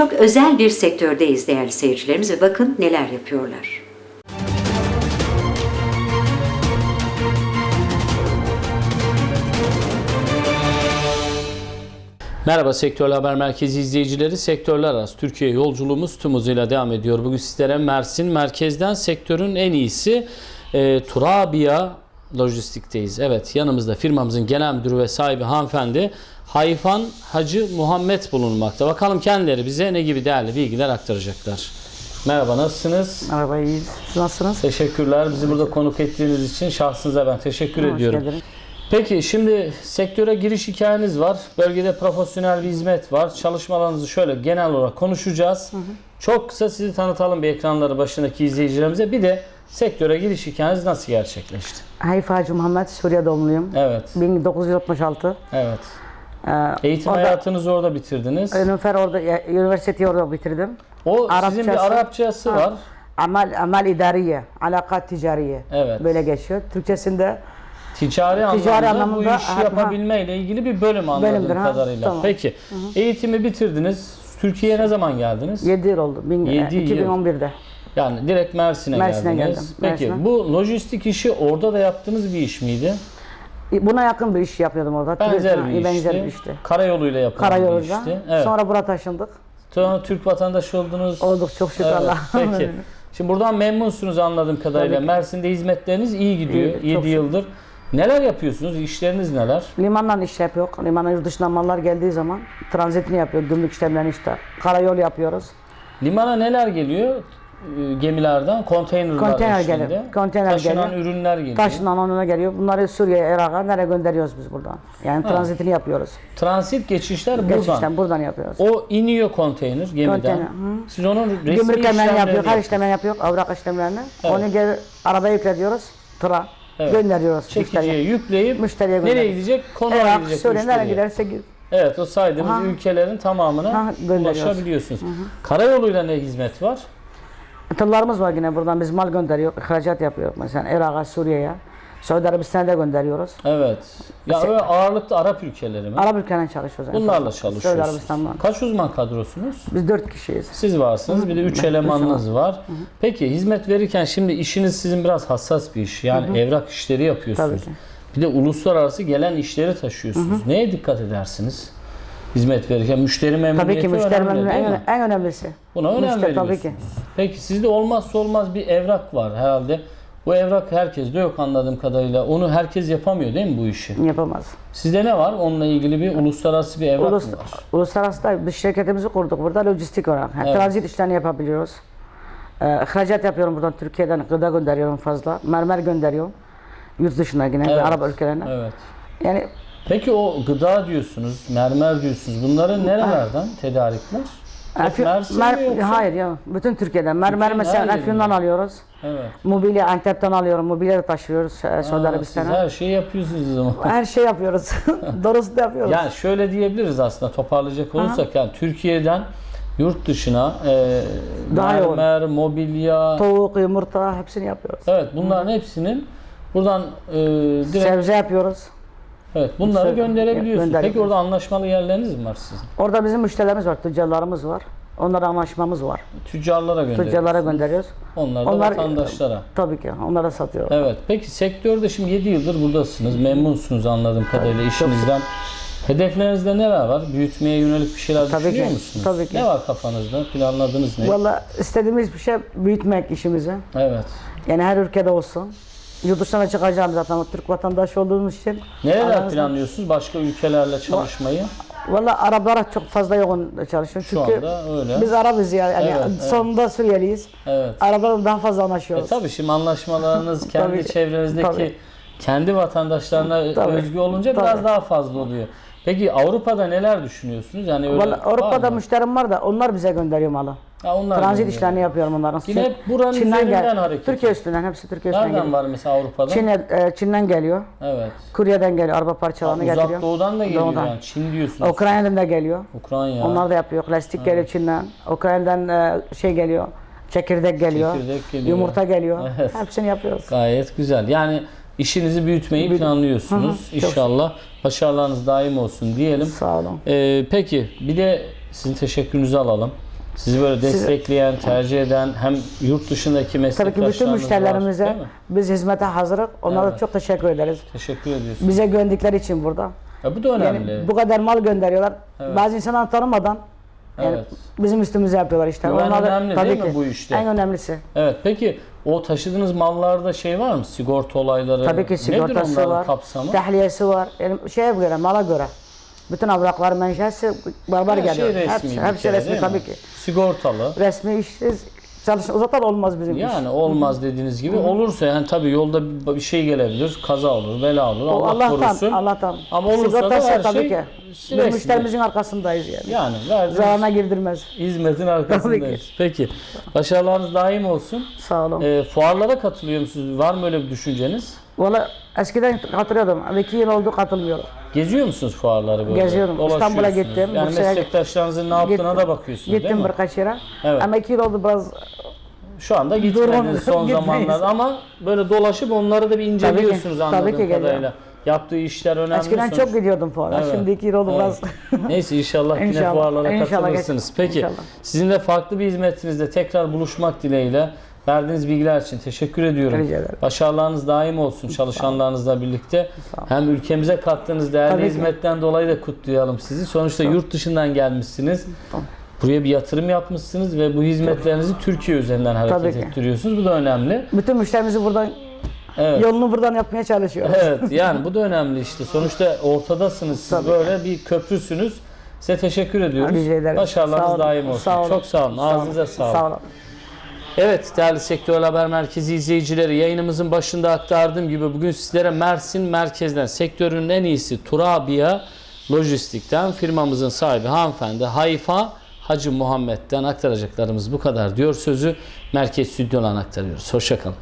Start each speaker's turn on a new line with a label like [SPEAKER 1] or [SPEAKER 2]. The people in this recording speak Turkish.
[SPEAKER 1] çok özel bir sektördeyiz değerli seyircilerimiz ve bakın neler yapıyorlar.
[SPEAKER 2] Merhaba Sektörler Haber Merkezi izleyicileri. Sektörler arası Türkiye yolculuğumuz tüm hızıyla devam ediyor. Bugün sizlere Mersin merkezden sektörün en iyisi e, Turabia Lojistik'teyiz. Evet yanımızda firmamızın genel müdürü ve sahibi hanımefendi Hayfan Hacı Muhammed bulunmakta. Bakalım kendileri bize ne gibi değerli bilgiler aktaracaklar. Merhaba nasılsınız?
[SPEAKER 3] Merhaba iyiyiz. Nasılsınız?
[SPEAKER 2] Teşekkürler. Bizi burada konuk ettiğiniz için şahsınıza ben teşekkür
[SPEAKER 3] Hoş
[SPEAKER 2] ediyorum.
[SPEAKER 3] geldiniz.
[SPEAKER 2] Peki şimdi sektöre giriş hikayeniz var. Bölgede profesyonel bir hizmet var. Çalışmalarınızı şöyle genel olarak konuşacağız. Çok kısa sizi tanıtalım bir ekranları başındaki izleyicilerimize. Bir de sektöre giriş hikayeniz nasıl gerçekleşti?
[SPEAKER 3] Hacı Muhammed, Suriye doğumluyum.
[SPEAKER 2] Evet.
[SPEAKER 3] 1966.
[SPEAKER 2] Evet.
[SPEAKER 3] Ee,
[SPEAKER 2] Eğitim
[SPEAKER 3] orada-
[SPEAKER 2] hayatınızı orada bitirdiniz.
[SPEAKER 3] Ünifer orada, üniversiteyi orada bitirdim.
[SPEAKER 2] O sizin bir
[SPEAKER 3] Arapçası-
[SPEAKER 2] Arapçası
[SPEAKER 3] Ha.
[SPEAKER 2] var.
[SPEAKER 3] Amel, amel idariye, alakat ticariye.
[SPEAKER 2] Evet.
[SPEAKER 3] Böyle geçiyor. Türkçesinde
[SPEAKER 2] Ticari,
[SPEAKER 3] Ticari
[SPEAKER 2] anlamda, bu
[SPEAKER 3] anlamda,
[SPEAKER 2] işi
[SPEAKER 3] ha,
[SPEAKER 2] yapabilme ile ilgili bir bölüm anladığım
[SPEAKER 3] Bölümdür, ha.
[SPEAKER 2] kadarıyla.
[SPEAKER 3] Tamam.
[SPEAKER 2] Peki. Eğitimi bitirdiniz. Türkiye'ye ne zaman geldiniz?
[SPEAKER 3] 7 yıl oldu. Bin,
[SPEAKER 2] Yedi yıl.
[SPEAKER 3] 2011'de.
[SPEAKER 2] Yani direkt Mersin'e,
[SPEAKER 3] Mersin'e
[SPEAKER 2] geldiniz.
[SPEAKER 3] geldim,
[SPEAKER 2] Peki
[SPEAKER 3] Mersin'e.
[SPEAKER 2] bu lojistik işi orada da yaptığınız bir iş miydi?
[SPEAKER 3] Buna yakın bir iş yapıyordum orada.
[SPEAKER 2] Benzer bir işti.
[SPEAKER 3] Benzer bir işti.
[SPEAKER 2] Karayoluyla yapılan bir
[SPEAKER 3] Karayoluyla.
[SPEAKER 2] işti. Evet. Sonra,
[SPEAKER 3] Sonra buraya taşındık.
[SPEAKER 2] Türk vatandaşı oldunuz.
[SPEAKER 3] Olduk çok şükür
[SPEAKER 2] Evet,
[SPEAKER 3] Allah.
[SPEAKER 2] Peki. Şimdi buradan memnunsunuz anladığım kadarıyla.
[SPEAKER 3] Tabii.
[SPEAKER 2] Mersin'de hizmetleriniz iyi gidiyor.
[SPEAKER 3] İyi, çok
[SPEAKER 2] 7
[SPEAKER 3] şükür.
[SPEAKER 2] yıldır. Neler yapıyorsunuz? İşleriniz neler?
[SPEAKER 3] Limandan iş yapıyor. Limandan yurt dışından mallar geldiği zaman tranzitini yapıyor. Gümrük işlemlerini işte. Karayol yapıyoruz.
[SPEAKER 2] Limana neler geliyor? Ee, Gemilerden konteynerler
[SPEAKER 3] Konteyner
[SPEAKER 2] eşliğinde.
[SPEAKER 3] geliyor. Konteyner
[SPEAKER 2] Taşınan
[SPEAKER 3] geliyor.
[SPEAKER 2] ürünler geliyor.
[SPEAKER 3] Taşından onuna geliyor. Bunları Suriye'ye, Irak'a nereye gönderiyoruz biz buradan? Yani tranzitini yapıyoruz.
[SPEAKER 2] Transit geçişler buradan.
[SPEAKER 3] Gerçekten buradan yapıyoruz.
[SPEAKER 2] O iniyor konteyner gemiden.
[SPEAKER 3] Konteyner, hı.
[SPEAKER 2] Siz onun resmi
[SPEAKER 3] Gümrük işlemlerini yapıyor, her işlemlerini yapıyor, evrak işlemlerini.
[SPEAKER 2] Evet.
[SPEAKER 3] Onu geri arabaya yüklediyoruz, tıra.
[SPEAKER 2] Evet.
[SPEAKER 3] Gönderiyoruz
[SPEAKER 2] Çekiciye
[SPEAKER 3] müşteriye.
[SPEAKER 2] yükleyip
[SPEAKER 3] Müşteriye
[SPEAKER 2] nereye gidecek? Konuğa
[SPEAKER 3] Irak,
[SPEAKER 2] gidecek
[SPEAKER 3] Suriye nereye giderse.
[SPEAKER 2] Evet o saydığınız
[SPEAKER 3] Ha.
[SPEAKER 2] ülkelerin tamamına
[SPEAKER 3] Ha, gönderiyoruz.
[SPEAKER 2] ulaşabiliyorsunuz. Karayoluyla ne hizmet var?
[SPEAKER 3] Tırlarımız var yine buradan biz mal gönderiyor, ihracat yapıyor. Mesela Irak'a, Suriye'ye. Suudi Arabistan'a da gönderiyoruz.
[SPEAKER 2] Evet. Ya
[SPEAKER 3] Mesela-
[SPEAKER 2] öyle ağırlıklı Arap ülkeleri mi?
[SPEAKER 3] Arap ülkelerine çalışıyoruz.
[SPEAKER 2] Bunlarla
[SPEAKER 3] fazla. Suudi. Arabistan'dan.
[SPEAKER 2] Kaç uzman kadrosunuz?
[SPEAKER 3] Biz dört kişiyiz.
[SPEAKER 2] Siz varsınız. Bir de üç
[SPEAKER 3] Ben-
[SPEAKER 2] elemanınız var. Peki hizmet verirken şimdi işiniz sizin biraz hassas bir iş. Yani evrak işleri yapıyorsunuz.
[SPEAKER 3] Tabii ki.
[SPEAKER 2] Bir de uluslararası gelen işleri taşıyorsunuz. Neye dikkat edersiniz? Hizmet verirken müşteri memnuniyeti
[SPEAKER 3] Tabii ki müşteri
[SPEAKER 2] önemli
[SPEAKER 3] memnuniyeti en,
[SPEAKER 2] mi?
[SPEAKER 3] en önemlisi.
[SPEAKER 2] Buna önem
[SPEAKER 3] Müşteri
[SPEAKER 2] veriyorsunuz.
[SPEAKER 3] tabii ki.
[SPEAKER 2] Peki sizde olmazsa olmaz bir evrak var herhalde. Bu evrak herkeste yok anladığım kadarıyla. Onu herkes yapamıyor değil mi bu işi?
[SPEAKER 3] Yapamaz.
[SPEAKER 2] Sizde ne var? Onunla ilgili bir uluslararası bir evrak
[SPEAKER 3] Ulus,
[SPEAKER 2] mı var?
[SPEAKER 3] uluslararası da biz şirketimizi kurduk burada lojistik olarak. Yani
[SPEAKER 2] Evet.
[SPEAKER 3] Transit işlerini yapabiliyoruz. Ee, ihracat yapıyorum buradan Türkiye'den gıda gönderiyorum fazla. Mermer gönderiyorum. Yurt dışına yine
[SPEAKER 2] Evet.
[SPEAKER 3] Arap ülkelerine.
[SPEAKER 2] Evet.
[SPEAKER 3] Yani
[SPEAKER 2] Peki o gıda diyorsunuz, mermer diyorsunuz. Bunları nerelerden tedarikler?
[SPEAKER 3] Afyon-
[SPEAKER 2] Mersin mi
[SPEAKER 3] Mer-
[SPEAKER 2] yoksa?
[SPEAKER 3] Hayır ya bütün Türkiye'den. Mermer
[SPEAKER 2] Türkiye'nin
[SPEAKER 3] mesela
[SPEAKER 2] yerinden.
[SPEAKER 3] Afyon'dan alıyoruz.
[SPEAKER 2] Evet.
[SPEAKER 3] Mobilya Antep'ten alıyorum. Mobilya da taşıyoruz e, Suudi
[SPEAKER 2] Aa, siz
[SPEAKER 3] Arabistan'a.
[SPEAKER 2] her şeyi yapıyorsunuz o zaman.
[SPEAKER 3] Her şey yapıyoruz. Doğrusu da yapıyoruz.
[SPEAKER 2] Yani şöyle diyebiliriz aslında toparlayacak olursak yani Türkiye'den yurt dışına e,
[SPEAKER 3] Daha yoğun.
[SPEAKER 2] mermer, mobilya,
[SPEAKER 3] Tavuk, yumurta hepsini yapıyoruz.
[SPEAKER 2] evet bunların hepsinin buradan e, direkt
[SPEAKER 3] Sebze yapıyoruz.
[SPEAKER 2] Evet bunları
[SPEAKER 3] Sebze-
[SPEAKER 2] gönderebiliyorsunuz. Peki orada anlaşmalı yerleriniz mi var sizin?
[SPEAKER 3] Orada bizim müşterilerimiz var, tüccarlarımız var. Onlara anlaşmamız var.
[SPEAKER 2] Tüccarlara gönderiyorsunuz.
[SPEAKER 3] Tüccarlara gönderiyoruz.
[SPEAKER 2] Onlar da
[SPEAKER 3] Onlar-
[SPEAKER 2] vatandaşlara.
[SPEAKER 3] Tabii ki onlara satıyoruz.
[SPEAKER 2] Evet. Peki sektörde şimdi 7 yıldır buradasınız. Memnunsunuz anladığım kadarıyla işinizden. Hedeflerinizde neler var? Büyütmeye yönelik bir şeyler
[SPEAKER 3] Tabii
[SPEAKER 2] düşünüyor
[SPEAKER 3] ki,
[SPEAKER 2] musunuz?
[SPEAKER 3] tabii ki.
[SPEAKER 2] Ne var kafanızda? Planladığınız ne?
[SPEAKER 3] Valla istediğimiz bir şey büyütmek işimizi.
[SPEAKER 2] Evet.
[SPEAKER 3] Yani her ülkede olsun. Yurt dışına çıkacağım zaten Türk vatandaşı olduğumuz için.
[SPEAKER 2] Nereler
[SPEAKER 3] Aramızda-
[SPEAKER 2] planlıyorsunuz başka ülkelerle çalışmayı?
[SPEAKER 3] Valla Araplara çok fazla yoğun çalışıyoruz.
[SPEAKER 2] Şu
[SPEAKER 3] Çünkü
[SPEAKER 2] anda öyle.
[SPEAKER 3] biz Arabız ya. Yani
[SPEAKER 2] Evet, evet.
[SPEAKER 3] sonunda Suriyeliyiz.
[SPEAKER 2] Evet.
[SPEAKER 3] Araplarla daha fazla
[SPEAKER 2] E
[SPEAKER 3] anlaşıyoruz.
[SPEAKER 2] tabii şimdi anlaşmalarınız kendi
[SPEAKER 3] Tabii ki,
[SPEAKER 2] çevrenizdeki
[SPEAKER 3] tabii.
[SPEAKER 2] kendi vatandaşlarına
[SPEAKER 3] Tabii,
[SPEAKER 2] özgü olunca biraz
[SPEAKER 3] tabii.
[SPEAKER 2] daha fazla oluyor. Peki Avrupa'da neler düşünüyorsunuz? Yani öyle
[SPEAKER 3] Valla
[SPEAKER 2] var
[SPEAKER 3] Avrupa'da
[SPEAKER 2] mı?
[SPEAKER 3] müşterim var da onlar bize gönderiyor malı.
[SPEAKER 2] Ha, onlar
[SPEAKER 3] Transit
[SPEAKER 2] gönderiyor.
[SPEAKER 3] işlerini yapıyorum onların.
[SPEAKER 2] Yine hep buranın
[SPEAKER 3] Çin'den
[SPEAKER 2] üzerinden hareket
[SPEAKER 3] Türkiye üstünden hepsi Türkiye üstünden
[SPEAKER 2] Nereden
[SPEAKER 3] geliyor.
[SPEAKER 2] var mesela Avrupa'da?
[SPEAKER 3] Çin, e, Çin'den geliyor.
[SPEAKER 2] Evet.
[SPEAKER 3] Kuryeden geliyor. Araba parçalarını
[SPEAKER 2] Uzak
[SPEAKER 3] getiriyor.
[SPEAKER 2] doğudan da geliyor
[SPEAKER 3] Doğudan.
[SPEAKER 2] yani. Çin diyorsunuz.
[SPEAKER 3] Ukrayna'dan da geliyor.
[SPEAKER 2] Ukrayna.
[SPEAKER 3] Onlar da yapıyor. Lastik geliyor Çin'den. Ukrayna'dan e, şey geliyor. Çekirdek geliyor.
[SPEAKER 2] Çekirdek geliyor.
[SPEAKER 3] Yumurta geliyor.
[SPEAKER 2] Evet.
[SPEAKER 3] Hepsini yapıyoruz.
[SPEAKER 2] Gayet güzel. Yani işinizi büyütmeyi
[SPEAKER 3] Büyüt-
[SPEAKER 2] planlıyorsunuz.
[SPEAKER 3] Hı hı,
[SPEAKER 2] İnşallah başarılarınız daim olsun diyelim.
[SPEAKER 3] Sağ olun.
[SPEAKER 2] Ee, peki bir de sizin teşekkürünüzü alalım. Sizi böyle destekleyen, tercih eden hem yurt dışındaki
[SPEAKER 3] Tabii ki
[SPEAKER 2] meslektaşlarınız
[SPEAKER 3] bütün müşterilerimize
[SPEAKER 2] mi?
[SPEAKER 3] biz hizmete hazırız. Onlara
[SPEAKER 2] Evet.
[SPEAKER 3] çok teşekkür ederiz.
[SPEAKER 2] Teşekkür ediyorsun.
[SPEAKER 3] Bize güvendikleri için burada.
[SPEAKER 2] Ya bu da önemli.
[SPEAKER 3] Yani bu kadar mal gönderiyorlar.
[SPEAKER 2] Evet.
[SPEAKER 3] Bazı insanlar tanımadan yani
[SPEAKER 2] Evet.
[SPEAKER 3] bizim üstümüze yapıyorlar işte.
[SPEAKER 2] Güven
[SPEAKER 3] Onlar
[SPEAKER 2] önemli
[SPEAKER 3] tabii
[SPEAKER 2] değil mi
[SPEAKER 3] ki.
[SPEAKER 2] bu işte?
[SPEAKER 3] En önemlisi.
[SPEAKER 2] Evet peki o taşıdığınız mallarda şey var mı? Sigorta olayları?
[SPEAKER 3] Tabii ki
[SPEAKER 2] Nedir
[SPEAKER 3] sigortası
[SPEAKER 2] onların
[SPEAKER 3] var.
[SPEAKER 2] kapsamı?
[SPEAKER 3] Tahliyesi var. Yani şeye göre, mala göre. Bütün avraklar menşesi beraber
[SPEAKER 2] Her
[SPEAKER 3] geliyor.
[SPEAKER 2] şey resmi
[SPEAKER 3] hepsi hepsi
[SPEAKER 2] kere,
[SPEAKER 3] resmi
[SPEAKER 2] mi?
[SPEAKER 3] tabii ki.
[SPEAKER 2] Sigortalı.
[SPEAKER 3] Resmi işsiz çalışma uzatan olmaz bizim iş.
[SPEAKER 2] Yani olmaz dediğiniz gibi. Olursa yani tabii yolda bir şey gelebilir, kaza olur, bela olur.
[SPEAKER 3] O
[SPEAKER 2] Allah
[SPEAKER 3] Allah'tan,
[SPEAKER 2] korusun.
[SPEAKER 3] Allah'tan.
[SPEAKER 2] Ama olursa da her
[SPEAKER 3] tabii
[SPEAKER 2] şey
[SPEAKER 3] ki.
[SPEAKER 2] resmi.
[SPEAKER 3] Biz müşterimizin arkasındayız yani.
[SPEAKER 2] Yani
[SPEAKER 3] Zararına girdirmez.
[SPEAKER 2] hizmetin arkasındayız. Peki. Başarılarınız daim olsun.
[SPEAKER 3] Sağ olun.
[SPEAKER 2] Ee, fuarlara katılıyor musunuz? Var mı öyle bir düşünceniz?
[SPEAKER 3] Valla eskiden katılıyordum. Ama iki yıl oldu katılmıyorum.
[SPEAKER 2] Geziyor musunuz fuarları böyle?
[SPEAKER 3] Geziyorum. İstanbul'a gittim,
[SPEAKER 2] Yani
[SPEAKER 3] Bursa'ya-
[SPEAKER 2] meslektaşlarınızın ne yaptığına da bakıyorsunuz
[SPEAKER 3] Gittim
[SPEAKER 2] değil mi?
[SPEAKER 3] birkaç yere.
[SPEAKER 2] Evet.
[SPEAKER 3] Ama iki yıl oldu biraz
[SPEAKER 2] Şu anda gitmediniz son zamanlarda ama böyle dolaşıp onları da bir inceliyorsunuz
[SPEAKER 3] Tabii ki,
[SPEAKER 2] anladığım
[SPEAKER 3] tabii ki
[SPEAKER 2] kadarıyla. Yaptığı işler önemli
[SPEAKER 3] eskiden
[SPEAKER 2] sonuç.
[SPEAKER 3] çok gidiyordum fuara.
[SPEAKER 2] Evet.
[SPEAKER 3] Şimdi iki yıl oldu
[SPEAKER 2] Evet.
[SPEAKER 3] biraz.
[SPEAKER 2] Neyse inşallah, yine
[SPEAKER 3] İnşallah,
[SPEAKER 2] fuarlara
[SPEAKER 3] inşallah
[SPEAKER 2] katılırsınız.
[SPEAKER 3] geç-
[SPEAKER 2] Peki
[SPEAKER 3] inşallah.
[SPEAKER 2] sizinle farklı bir hizmetinizde tekrar buluşmak dileğiyle verdiğiniz bilgiler için teşekkür ediyorum.
[SPEAKER 3] Rica ederim.
[SPEAKER 2] Başarılarınız daim olsun çalışanlarınızla birlikte. Hem ülkemize kattığınız değerli
[SPEAKER 3] Tabii ki.
[SPEAKER 2] hizmetten dolayı da kutlayalım sizi. Sonuçta yurt dışından gelmişsiniz. Buraya bir yatırım yapmışsınız ve bu hizmetlerinizi Türkiye üzerinden hareket
[SPEAKER 3] Tabii ki.
[SPEAKER 2] ettiriyorsunuz. Bu da önemli.
[SPEAKER 3] Bütün müşterimizi buradan
[SPEAKER 2] Evet.
[SPEAKER 3] yolunu buradan yapmaya çalışıyoruz.
[SPEAKER 2] Evet yani bu da önemli işte. Sonuçta ortadasınız siz
[SPEAKER 3] Tabii.
[SPEAKER 2] böyle bir köprüsünüz. Size teşekkür ediyoruz.
[SPEAKER 3] Rica ederim. Sağ
[SPEAKER 2] Başarılarınız
[SPEAKER 3] olun.
[SPEAKER 2] daim olsun.
[SPEAKER 3] Sağ olun.
[SPEAKER 2] Çok sağ olun. Ağzınıza sağlık.
[SPEAKER 3] Sağ olun.
[SPEAKER 2] Evet değerli Sektör Haber Merkezi izleyicileri yayınımızın başında aktardığım gibi bugün sizlere Mersin merkezden sektörün en iyisi Turabiya Lojistik'ten firmamızın sahibi hanımefendi Hayfa Hacı Muhammed'den aktaracaklarımız bu kadar diyor sözü merkez stüdyodan aktarıyoruz. Hoşçakalın.